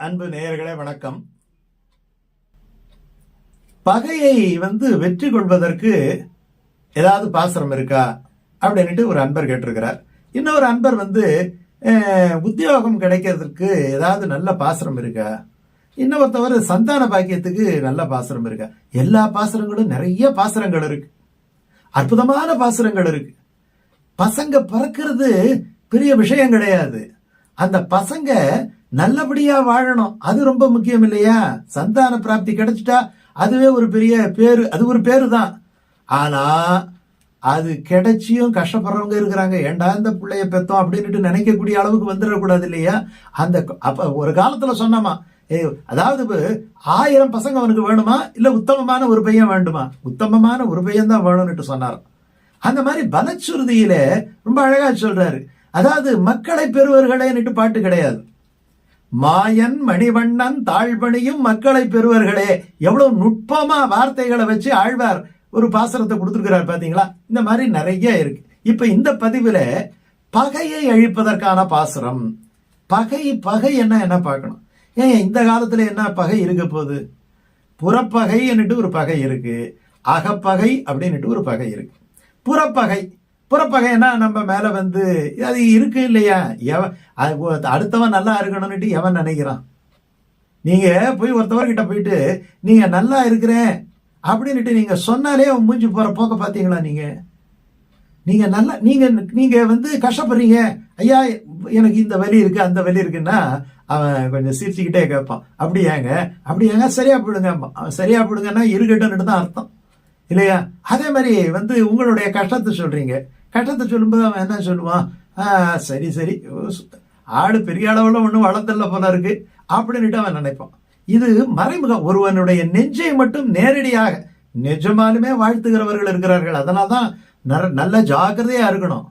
அன்பு நேயர்களே வணக்கம். பகையை வந்து வெற்றி கொள்வதற்கு ஏதாவது பாசனம் இருக்கா அப்படின்னுட்டு ஒரு அன்பர் கேட்டிருக்கிறார். இன்னொரு அன்பர் வந்து அஹ், உத்தியோகம் கிடைக்கிறதுக்கு ஏதாவது நல்ல பாசனம் இருக்கா? இன்னொருத்தவர் சந்தான பாக்கியத்துக்கு நல்ல பாசனம் இருக்கா? எல்லா பாசனங்களும் நிறைய பாசனங்கள் இருக்கு. அற்புதமான பாசனங்கள் இருக்கு. பசங்க பிறக்கிறது பெரிய விஷயம் கிடையாது. அந்த பசங்க நல்லபடியா வாழணும். அது ரொம்ப முக்கியம் இல்லையா? சந்தான பிராப்தி கிடைச்சிட்டா அதுவே ஒரு பெரிய பேரு அது ஒரு பேரு தான் ஆனா அது கிடைச்சியும் கஷ்டப்படுறவங்க இருக்கிறாங்க. ஏண்டா இந்த பிள்ளைய பெத்தோம் அப்படின்னுட்டு நினைக்கக்கூடிய அளவுக்கு வந்துடக்கூடாது இல்லையா? அந்த அப்ப ஒரு காலத்துல சொன்னமா ஏ அதாவது ஆயிரம் பசங்க அவனுக்கு வேணுமா? இல்ல உத்தமமான ஒரு பையன் வேண்டுமா? உத்தமமான ஒரு பையன் தான் வேணும்னுட்டு சொன்னார் அந்த மாதிரி பலச்சுருதியில ரொம்ப அழகா சொல்றாரு. அதாவது மக்களை பெறுவர்களேன்னுட்டு பாட்டு கிடையாது. மாயன் மணிவண்ணன் தாழ்பணியும் மக்களை பெறுவர்களே. எவ்வளவு நுட்பமா வார்த்தைகளை வச்சு ஆழ்வார் ஒரு பாசனத்தை கொடுத்துருக்கிறார் பாத்தீங்களா? இந்த மாதிரி நிறைய இருக்கு. இப்ப இந்த பதிவுல பகையை அழிப்பதற்கான பாசுரம். பகை பகை என்ன என்ன பார்க்கணும்? ஏன் இந்த காலத்துல என்ன பகை இருக்க போகுது? புறப்பகை ஒரு பகை இருக்கு. அகப்பகை அப்படின்னுட்டு ஒரு பகை இருக்கு. புறப்பகை புறப்பகைன்னா நம்ம மேலே வந்து அது இருக்கு இல்லையா? எவன் அடுத்தவன் நல்லா இருக்கணும்னுட்டு எவன் நினைக்கிறான்? நீங்கள் போய் ஒருத்தவர்கிட்ட போயிட்டு நீங்கள் நல்லா இருக்கிறேன் அப்படின்ட்டு நீங்கள் சொன்னாலே அவன் மூஞ்சி போகிற போக்க பார்த்தீங்களா நீங்கள் நீங்கள் நல்லா நீங்கள் நீங்கள் வந்து கஷ்டப்படுறீங்க. ஐயா எனக்கு இந்த வலி இருக்குது அந்த வலி இருக்குன்னா அவன் கொஞ்சம் சிரிச்சுக்கிட்டே கேட்பான். அப்படியாங்க அப்படியாங்க சரியா போடுங்க அவன் சரியா போடுங்கன்னா இருக்கட்டும்னு தான் அர்த்தம். இல்லையா? அதே மாதிரி வந்து உங்களுடைய கஷ்டத்தை சொல்கிறீங்க கஷ்டத்தை சொல்லும்போது அவன் என்ன சொல்லுவான்? "ஆ, சரி சரி. ஓ, ஆடு பெரிய அளவில் ஒன்றும் வளர்த்தல போல இருக்கு. அப்படின்ட்டு அவன் நினைப்பான். இது மறைமுகம் ஒருவனுடைய நெஞ்சை மட்டும் நேரடியாக நிஜமாலுமே வாழ்த்துகிறவர்கள் இருக்கிறார்கள். அதனால தான் நல்ல ஜாக்கிரதையா இருக்கணும்.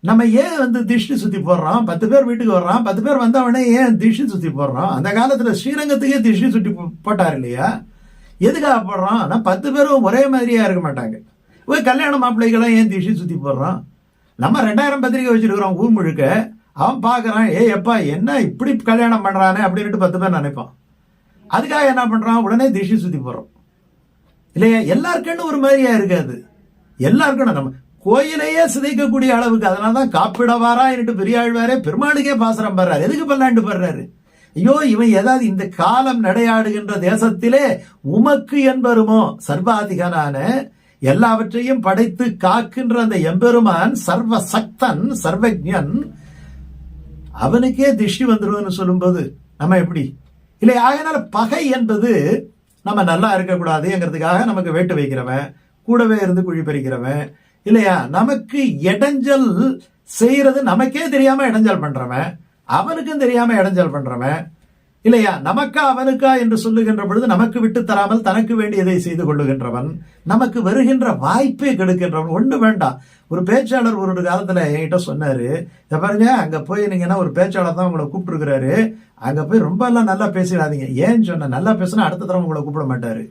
நம்ம ஏன் வந்து திஷ்டி சுத்தி போடுறோம்? பத்து பேர் வீட்டுக்கு வர்றான் பத்து பேர் வந்தவனே ஏன் திஷ்டி சுத்தி போடுறோம்? அந்த காலத்துல ஸ்ரீரங்கத்துக்கே திஷ்டி சுத்தி போட்டார் இல்லையா? எதுக்காக போடுறோம்? ஆனால் பத்து பேரும் ஒரே மாதிரியா இருக்க மாட்டாங்க. போய் கல்யாண மாப்பிள்ளைகளாம் ஏன் திசை சுற்றி போடுறான்? நம்ம ரெண்டாயிரம் பத்திரிக்கை வச்சிருக்கிறோம் ஊர் முழுக்க. அவன் பார்க்குறான் ஏ எப்பா என்ன இப்படி கல்யாணம் பண்ணுறானே அப்படின்ட்டு பத்து பேர் நினைப்பான் அதுக்காக என்ன பண்ணுறான் உடனே திஷ்டி சுற்றி போடுறோம் இல்லையா? எல்லாருக்குன்னு ஒரு மாதிரியா இருக்காது எல்லாருக்கும் நம்ம கோயிலையே சிதைக்கக்கூடிய அளவுக்கு அதனால தான் காப்பிடவாரா என்று பெரியாழ்வாரே பெருமாளுக்கே பாசனம் படுறாரு. எதுக்கு பல்லாண்டு படுறாரு? ஐயோ இவன் ஏதாவது இந்த காலம் நடையாடுகின்ற தேசத்திலே உமக்கு என்பருமோ? சர்வாதிகனான எல்லாவற்றையும் படைத்து காக்கின்ற அந்த எம்பெருமான் சர்வ சக்தன் சர்வஜன் அவனுக்கே திஷ்டி வந்துரும்னு சொல்லும்போது நம்ம எப்படி? இல்லை ஆகினால பகை என்பது நம்ம நல்லா இருக்கக்கூடாதுங்கிறதுக்காக நமக்கு வேட்டு வைக்கிறவன் கூடவே இருந்து குழி பறிக்கிறவன் இல்லையா? நமக்கு இடைஞ்சல் செய்யறது நமக்கே தெரியாம இடைஞ்சல் பண்றவன் அவனுக்கும் தெரியாம இடைஞ்சல் பண்றவன் இல்லையா? நமக்கா அவனுக்கா என்று சொல்லுகின்ற பொழுது நமக்கு விட்டு தராமல் தனக்கு வேண்டியதை செய்து கொள்ளுகின்றவன் நமக்கு வருகின்ற வாய்ப்பை கெடுக்கின்றவன். ஒண்ணு வேண்டாம் ஒரு பேச்சாளர் ஒரு ஒரு காலத்துல என்கிட்ட சொன்னாரு "இத பாருங்க அங்க போய் நீங்கன்னா ஒரு பேச்சாளர் தான் உங்களை கூப்பிட்டுருக்கிறாரு. அங்க போய் ரொம்ப எல்லாம் நல்லா பேசிடாதீங்க. ஏன்னு சொன்ன நல்லா பேசினா அடுத்த தடவை உங்களை கூப்பிட மாட்டாரு.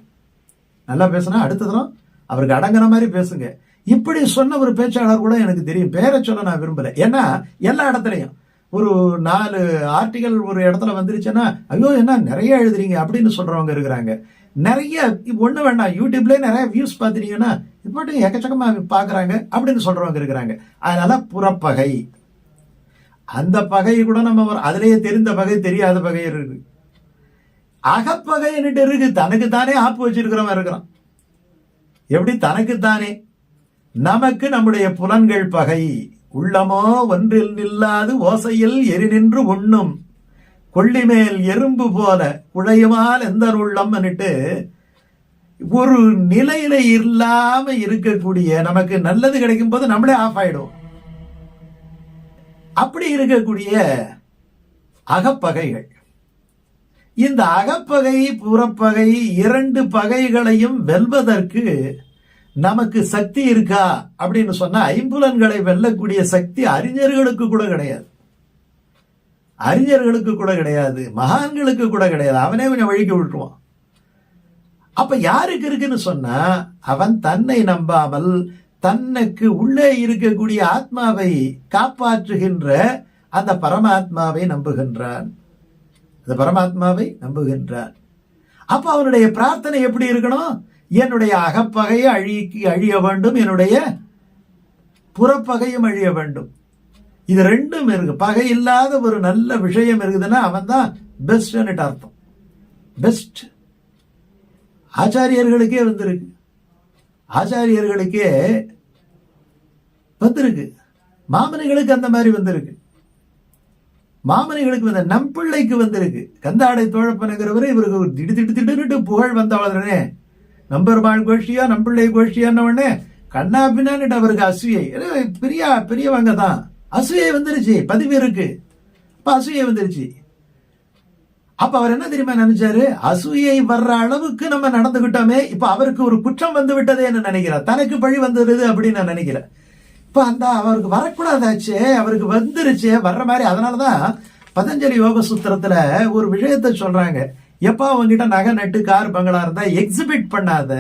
நல்லா பேசினா அடுத்த தரம் அவருக்கு அடங்குற மாதிரி பேசுங்க. இப்படி சொன்ன ஒரு பேச்சாளர் கூட எனக்கு தெரியும். பேரை சொல்ல நான் விரும்பல. ஏன்னா எல்லா இடத்துலையும் ஒரு நாலு ஆர்டிகல் ஒரு இடத்துல வந்துருச்சுன்னா ஐயோ என்ன நிறைய எழுதுறீங்க? அப்படின்னு சொல்றவங்க இருக்கிறாங்க. நிறைய ஒன்று வேண்டாம் யூடியூப்லேயே நிறைய வியூஸ் பார்த்துட்டீங்கன்னா இது மட்டும் எக்கச்சக்கமாக பார்க்குறாங்க அப்படின்னு சொல்கிறவங்க இருக்கிறாங்க. அதனால புறப்பகை. அந்த பகை கூட நம்ம அதுலேயே தெரிந்த பகை தெரியாத பகை இருக்கு. அகப்பகைன்னுட்டு இருக்கு. தனக்கு தானே ஆப்பு வச்சிருக்கிறவன் இருக்கிறான். எப்படி? தனக்குத்தானே. நமக்கு நம்முடைய புலன்கள் பகை. உள்ளமோ ஒன்றில் நில்லாது ஓசையில் எரி நின்று உண்ணும். கொள்ளிமேல் எறும்பு போல குழையுமால் எந்த உள்ளம்னுட்டு ஒரு நிலையில இல்லாம இருக்கக்கூடிய நமக்கு நல்லது கிடைக்கும் போது நம்மளே ஆஃப் ஆயிடும் அப்படி இருக்கக்கூடிய அகப்பகைகள். இந்த அகப்பகை புறப்பகை இரண்டு பகைகளையும் வெல்வதற்கு நமக்கு சக்தி இருக்கா அப்படின்னு சொன்னா ஐம்புலன்களை வெல்லக்கூடிய சக்தி அறிஞர்களுக்கு கூட கிடையாது. அறிஞர்களுக்கு கூட கிடையாது. மகான்களுக்கு கூட கிடையாது. அவனே கொஞ்சம் வழிக்கு விட்டுருவான். அப்ப யாருக்கு இருக்குன்னு சொன்னா அவன் தன்னை நம்பாமல் தன்னுக்கு உள்ளே இருக்கக்கூடிய ஆத்மாவை காப்பாற்றுகின்ற அந்த பரமாத்மாவை நம்புகின்றான். இந்த பரமாத்மாவை நம்புகின்றான். அப்ப அவனுடைய பிரார்த்தனை எப்படி இருக்கணும்? என்னுடைய அகப்பகையை அழிக்கு அழிய வேண்டும் என்னுடைய புறப்பகையும் அழிய வேண்டும். இது ரெண்டும் இருக்கு. பகை இல்லாத ஒரு நல்ல விஷயம் இருக்குதுன்னா அவன் தான் பெஸ்ட்னு அர்த்தம். பெஸ்ட் ஆச்சாரியர்களுக்கே வந்திருக்கு. ஆச்சாரியர்களுக்கே வந்திருக்கு. மாமனிகளுக்கு அந்த மாதிரி வந்திருக்கு. மாமனிகளுக்கு வந்த நம்பிள்ளைக்கு வந்திருக்கு. கந்தாடை தோழப்பனுங்கிறவர் இவருக்கு திடு திடு திடுன்னு புகழ் வந்தவளே நம்பெருமாள் கோஷ்டியா நம்பிள்ளை கோஷ்டியான்னு உடனே கண்ணா பின்னான்னு அவருக்கு அசூயை. பெரிய பெரியவங்க தான். அசூயை வந்துருச்சு பதிவு இருக்கு. அப்ப அசூயை வந்துருச்சு. அப்ப அவர் என்ன தெரியுமா நினைச்சாரு? அசூயை வர்ற அளவுக்கு நம்ம நடந்துகிட்டோமே இப்ப அவருக்கு ஒரு குற்றம் வந்து விட்டதேன்னு நினைக்கிறார். தனக்கு பழி வந்துடுது அப்படின்னு நான் நினைக்கிறேன். இப்ப அந்த அவருக்கு வரக்கூடாதாச்சே அவருக்கு வந்துருச்சே வர்ற மாதிரி அதனாலதான் பதஞ்சலி யோக சூத்திரத்துல ஒரு விஷயத்த சொல்றாங்க. எப்போ அவங்ககிட்ட நகை நட்டு கார் பங்களா இருந்தால் எக்ஸிபிட் பண்ணாத.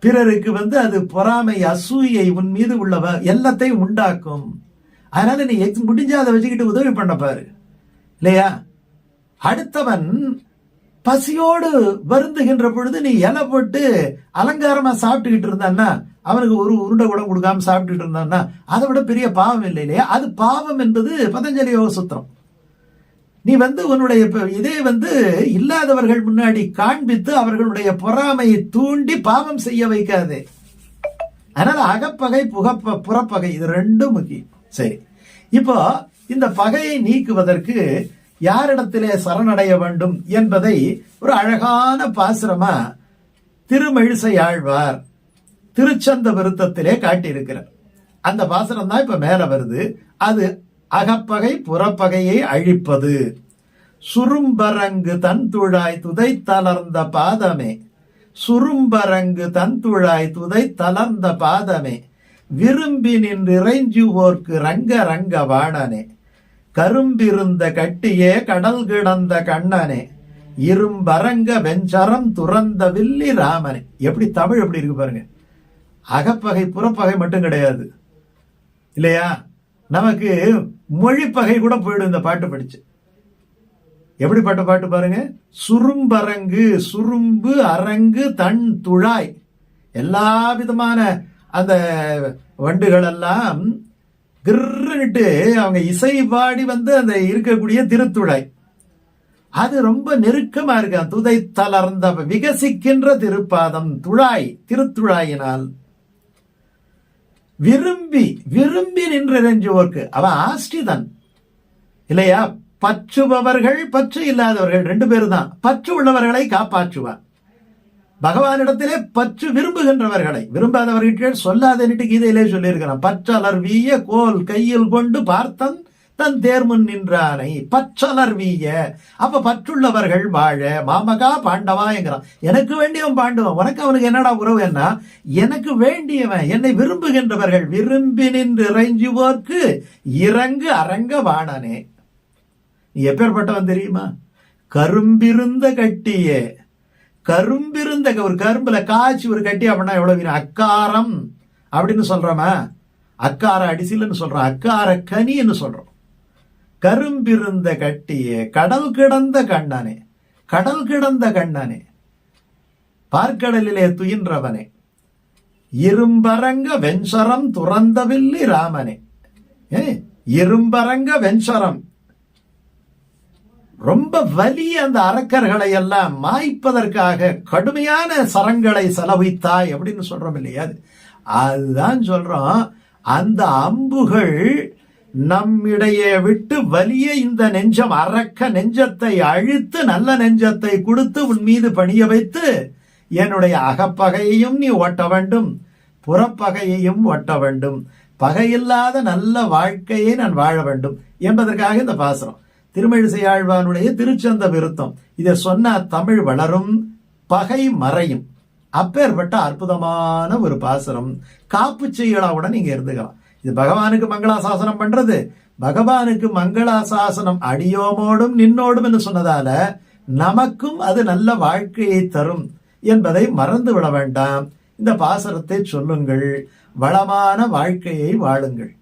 பிறருக்கு வந்து அது பொறாமை அசூயை உன் மீது உள்ளவ எல்லாத்தையும் உண்டாக்கும். அதனால நீ எக்ஸ் முடிஞ்சா அதை வச்சுக்கிட்டு உதவி பண்ண பாரு. இல்லையா? அடுத்தவன் பசியோடு வருந்துகின்ற பொழுது நீ இலை போட்டு அலங்காரமா சாப்பிட்டுக்கிட்டு இருந்தான்னா அவனுக்கு ஒரு உருண்டை கூட கொடுக்காம சாப்பிட்டுட்டு இருந்தான்னா அதை விட பெரிய பாவம் இல்லை இல்லையா? அது பாவம் என்பது பதஞ்சலி யோக சுத்திரம். நீ வந்து உன்னுடைய இதே வந்து இல்லாதவர்கள் முன்னாடி காண்பித்து அவர்களுடைய பொறாமையை தூண்டி பாவம் செய்ய வைக்காதே. அதனால அகப்பகை புகப்ப புறப்பகை இது ரெண்டும் முக்கியம். சரி. இப்போ இந்த பகையை நீக்குவதற்கு யாரிடத்திலே சரணடைய வேண்டும் என்பதை ஒரு அழகான பாசுரமா திருமெழிசை ஆழ்வார் திருச்சந்த விருத்தத்திலே காட்டியிருக்கிறார். அந்த பாசுரம் தான் இப்ப மேல வருது. அது அகப்பகை புறப்பகையை அழிப்பது. சுரும்பரங்கு தன்துழாய் துதை தளர்ந்த பாதமே. சுரும்பரங்கு தன்துழாய் துதை தளர்ந்த பாதமே. விரும்பி நின்றிறைஞ்சுவோர்க்கு ரங்க ரங்க வாணனே. கரும்பிருந்த கட்டியே கடல் கிடந்த கண்ணனே. இரும்பரங்க வெஞ்சரம் துறந்த வில்லி ராமனே. எப்படி தமிழ் எப்படி இருக்கு பாருங்க. அகப்பகை புறப்பகை மட்டும் கிடையாது. இல்லையா? நமக்கு மொழிப்பகை கூட போயிடும் இந்த பாட்டு படிச்சு. எப்படிப்பட்ட பாட்டு பாருங்க? சுரும்பரங்கு சுரும்பு அரங்கு தன் துழாய். எல்லா விதமான அந்த வண்டுகள் எல்லாம் அவங்க இசை பாடி வந்து அந்த இருக்கக்கூடிய திருத்துழாய். அது ரொம்ப நெருக்கமா இருக்கு. துதை தளர்ந்த விகசிக்கின்ற திருப்பாதம் துழாய் திருத்துழாயினால். விரும்பி விரும்பி நின்றிறைஞ்சுவோர்க்கு அவன் ஆஸ்டிதன் இல்லையா? பற்றுபவர்கள் பற்று இல்லாதவர்கள் ரெண்டு பேரும் தான் பற்று உள்ளவர்களை காப்பாற்றுவான். பகவானிடத்திலே பற்று விரும்புகின்றவர்களை. விரும்பாதவர்கள் சொல்லாதன்னுட்டு கீதையிலே சொல்லியிருக்கிறான். பற்றலர் வீய கோல் கையில் கொண்டு பார்த்தன் தன் தேர்முன் நின்றானை பற்றலர் வீய அப்ப பற்றுள்ளவர்கள் வாழ மாமகா பாண்டவா என்கிறான். எனக்கு வேண்டியவன் பாண்டவன். உனக்கு அவனுக்கு என்னடா உறவு என்ன? எனக்கு வேண்டியவன் என்னை விரும்புகின்றவர்கள் விரும்பி நின்று இறைஞ்சுவோர்க்கு இறங்கு அரங்க வாணனே. நீ எப்பேற்பட்டவன் தெரியுமா? கரும்பிருந்த கட்டியே. கரும்பிருந்த க- ஒரு கரும்புல காய்ச்சி ஒரு கட்டி அப்படின்னா எவ்வளவு அக்காரம் அப்படின்னு சொல்றோமா? அக்கார அடிசிலன்னு சொல்றோம். அக்கார கனின்னு சொல்றோம். கரும்பிருந்த கட்டியே கடல் கிடந்த கண்ணனே கடல் கிடந்த கண்ணனே பார்க்கடலிலே துயின்றவனே இரும்பரங்க வெஞ்சரம் துறந்தவில்லி ராமனே. ஏ இரும்பரங்க வெஞ்சரம் ரொம்ப வலிய அந்த அரக்கர்களை எல்லாம் மாய்ப்பதற்காக கடுமையான சரங்களை செலவித்தாய் அப்படின்னு சொல்றோம் இல்லையா அதுதான் சொல்றோம் அந்த அம்புகள் நம்மிடையே விட்டு வலிய இந்த நெஞ்சம் அறக்க நெஞ்சத்தை அழித்து நல்ல நெஞ்சத்தை கொடுத்து உன் மீது பணிய வைத்து என்னுடைய அகப்பகையையும் நீ ஓட்ட வேண்டும். புறப்பகையையும் ஓட்ட வேண்டும். பகையில்லாத நல்ல வாழ்க்கையை நான் வாழ வேண்டும் என்பதற்காக இந்த பாசுரம். திருமழிசை ஆழ்வானுடைய திருச்சந்த விருத்தம். இதை சொன்னா தமிழ் வளரும் பகை மறையும். அப்பேற்பட்ட அற்புதமான ஒரு பாசுரம். காப்பு செய்யலாவுடன் நீங்க இருந்துக்கலாம். இது பகவானுக்கு மங்களாசாசனம் பண்றது. பகவானுக்கு மங்களாசாசனம் அடியோமோடும் நின்னோடும் என்று சொன்னதால நமக்கும் அது நல்ல வாழ்க்கையை தரும் என்பதை மறந்து விட வேண்டாம். இந்த பாசரத்தை சொல்லுங்கள். வளமான வாழ்க்கையை வாழுங்கள்.